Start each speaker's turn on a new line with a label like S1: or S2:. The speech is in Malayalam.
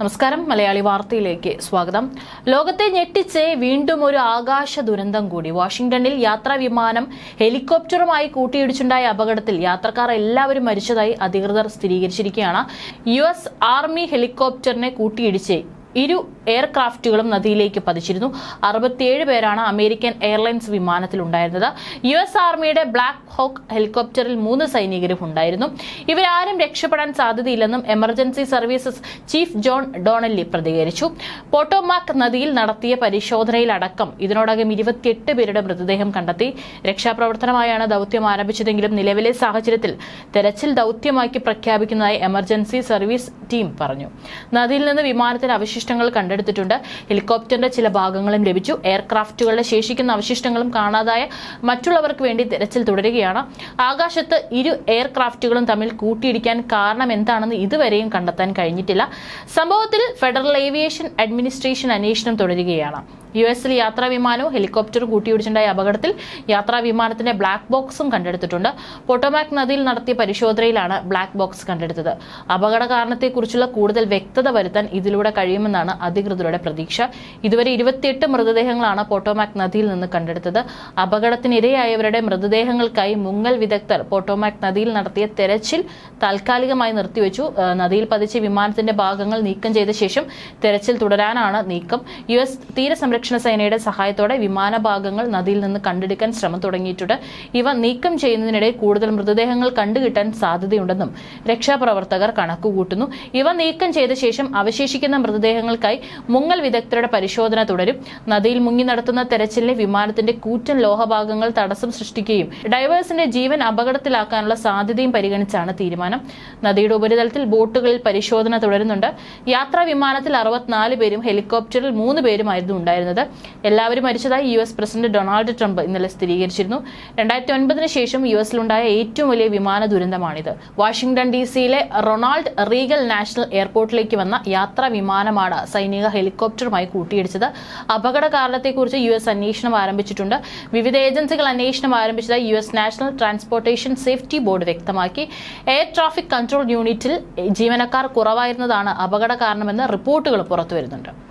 S1: നമസ്കാരം. മലയാളി വാർത്തയിലേക്ക് സ്വാഗതം. ലോകത്തെ ഞെട്ടിച്ച് വീണ്ടും ഒരു ആകാശ ദുരന്തം കൂടി. വാഷിംഗ്ടണിൽ യാത്രാ വിമാനം ഹെലികോപ്റ്ററുമായി കൂട്ടിയിടിച്ചുണ്ടായ അപകടത്തിൽ യാത്രക്കാർ എല്ലാവരും മരിച്ചതായി അധികൃതർ സ്ഥിരീകരിച്ചിരിക്കുകയാണ്. യു ആർമി ഹെലികോപ്റ്ററിനെ കൂട്ടിയിടിച്ച് ഇരു എയർക്രാഫ്റ്റുകളും നദിയിലേക്ക് പതിച്ചിരുന്നു. അറുപത്തിയേഴ് പേരാണ് അമേരിക്കൻ എയർലൈൻസ് വിമാനത്തിലുണ്ടായിരുന്നത്. യു എസ് ആർമിയുടെ ബ്ലാക്ക് ഹോക്ക് ഹെലികോപ്റ്ററിൽ മൂന്ന് സൈനികരും ഉണ്ടായിരുന്നു. ഇവരാരും രക്ഷപ്പെടാൻ സാധ്യതയില്ലെന്നും emergency services chief John Donnelly പ്രതികരിച്ചു. പോട്ടോമാക് നദിയിൽ നടത്തിയ പരിശോധനയിലടക്കം ഇതിനോടകം ഇരുപത്തിയെട്ട് പേരുടെ മൃതദേഹം കണ്ടെത്തി. രക്ഷാപ്രവർത്തനമായാണ് ദൌത്യം ആരംഭിച്ചതെങ്കിലും നിലവിലെ സാഹചര്യത്തിൽ തെരച്ചിൽ ദൌത്യമാക്കി പ്രഖ്യാപിക്കുന്നതായി എമർജൻസി സർവീസ് ടീം പറഞ്ഞു. നദിയിൽ നിന്ന് വിമാനത്തിന്റെ അവശിഷ്ടങ്ങൾ കണ്ടെടുത്തിട്ടുണ്ട്. ഹെലികോപ്റ്ററിന്റെ ചില ഭാഗങ്ങളും ലഭിച്ചു. എയർക്രാഫ്റ്റുകളുടെ ശേഷിക്കുന്ന അവശിഷ്ടങ്ങളും കാണാതായ മറ്റുള്ളവർക്ക് വേണ്ടി തിരച്ചിൽ തുടരുകയാണ്. ആകാശത്ത് ഇരു എയർക്രാഫ്റ്റുകളും തമ്മിൽ കൂട്ടിയിടിക്കാൻ കാരണം എന്താണെന്ന് ഇതുവരെയും കണ്ടെത്താൻ കഴിഞ്ഞിട്ടില്ല. സംഭവത്തിൽ ഫെഡറൽ ഏവിയേഷൻ അഡ്മിനിസ്ട്രേഷൻ അന്വേഷണം തുടരുകയാണ്. യു എസിൽ യാത്രാ വിമാനവും ഹെലികോപ്റ്ററും കൂട്ടിയിടിച്ചുണ്ടായ അപകടത്തിൽ യാത്രാ വിമാനത്തിന്റെ ബ്ലാക്ക് ബോക്സും കണ്ടെടുത്തിട്ടുണ്ട്. പൊട്ടോമാക് നദിയിൽ നടത്തിയ പരിശോധനയിലാണ് ബ്ലാക്ക് ബോക്സ് കണ്ടെടുത്തത്. അപകട കാരണത്തെക്കുറിച്ചുള്ള കൂടുതൽ വ്യക്തത വരുത്താൻ ഇതിലൂടെ കഴിയുമെന്നാണ് അധികൃതരുടെ പ്രതീക്ഷ. ഇതുവരെ ഇരുപത്തിയെട്ട് മൃതദേഹങ്ങളാണ് പൊട്ടോമാക് നദിയിൽ നിന്ന് കണ്ടെടുത്തത്. അപകടത്തിനിരയായവരുടെ മൃതദേഹങ്ങൾക്കായി മുങ്ങൽ വിദഗ്ധർ പൊട്ടോമാക് നദിയിൽ നടത്തിയ തെരച്ചിൽ താൽക്കാലികമായി നിർത്തിവെച്ചു. നദിയിൽ പതിച്ച വിമാനത്തിന്റെ ഭാഗങ്ങൾ നീക്കം ചെയ്ത ശേഷം തെരച്ചിൽ തുടരാനാണ് നീക്കം. യു എസ് തീരസംരക്ഷണ സേനയുടെ സഹായത്തോടെ വിമാന ഭാഗങ്ങൾ നദിയിൽ നിന്ന് കണ്ടെടുക്കാൻ ശ്രമം തുടങ്ങിയിട്ടുണ്ട്. ഇവ നീക്കം ചെയ്യുന്നതിനിടെ കൂടുതൽ മൃതദേഹങ്ങൾ കണ്ടുകിട്ടാൻ സാധ്യതയുണ്ടെന്നും രക്ഷാപ്രവർത്തകർ കണക്കുകൂട്ടുന്നു. ഇവ നീക്കം ചെയ്ത ശേഷം അവശേഷിക്കുന്ന മൃതദേഹങ്ങൾക്കായി മുങ്ങൽ വിദഗ്ധരുടെ പരിശോധന തുടരും. നദിയിൽ മുങ്ങി നടത്തുന്ന തെരച്ചിലിലെ വിമാനത്തിന്റെ കൂറ്റൻ ലോഹഭാഗങ്ങൾ തടസ്സം സൃഷ്ടിക്കുകയും ഡൈവേഴ്സിന്റെ ജീവൻ അപകടത്തിലാക്കാനുള്ള സാധ്യതയും പരിഗണിച്ചാണ് തീരുമാനം. നദിയുടെ ഉപരിതലത്തിൽ ബോട്ടുകളിൽ പരിശോധന തുടരുന്നുണ്ട്. യാത്രാ വിമാനത്തിൽ അറുപത്തിനാല് പേരും ഹെലികോപ്റ്ററിൽ മൂന്ന് പേരുമായിരുന്നു ഉണ്ടായിരുന്നത്. എല്ലാവരും മരിച്ചതായി U S president Donald Trump ഇന്നലെ സ്ഥിരീകരിച്ചിരുന്നു. രണ്ടായിരത്തി ഒൻപതിന് ശേഷം യു എസിലുണ്ടായ ഏറ്റവും വലിയ വിമാന ദുരന്തമാണിത്. വാഷിംഗ്ടൺ ഡി സിയിലെ റൊണാൾഡ് റീഗൽ നാഷണൽ എയർപോർട്ടിലേക്ക് വന്ന യാത്രാ വിമാനമാണ് സൈനിക ഹെലികോപ്റ്ററുമായി കൂട്ടിയിടിച്ചത്. അപകട കാരണത്തെക്കുറിച്ച് യു എസ് അന്വേഷണം ആരംഭിച്ചിട്ടുണ്ട്. വിവിധ ഏജൻസികൾ അന്വേഷണം ആരംഭിച്ചതായി U S national transportation safety board വ്യക്തമാക്കി. എയർ ട്രാഫിക് കൺട്രോൾ യൂണിറ്റിൽ ജീവനക്കാർ കുറവായിരുന്നതാണ് അപകട കാരണമെന്ന് റിപ്പോർട്ടുകൾ പുറത്തുവരുന്നുണ്ട്.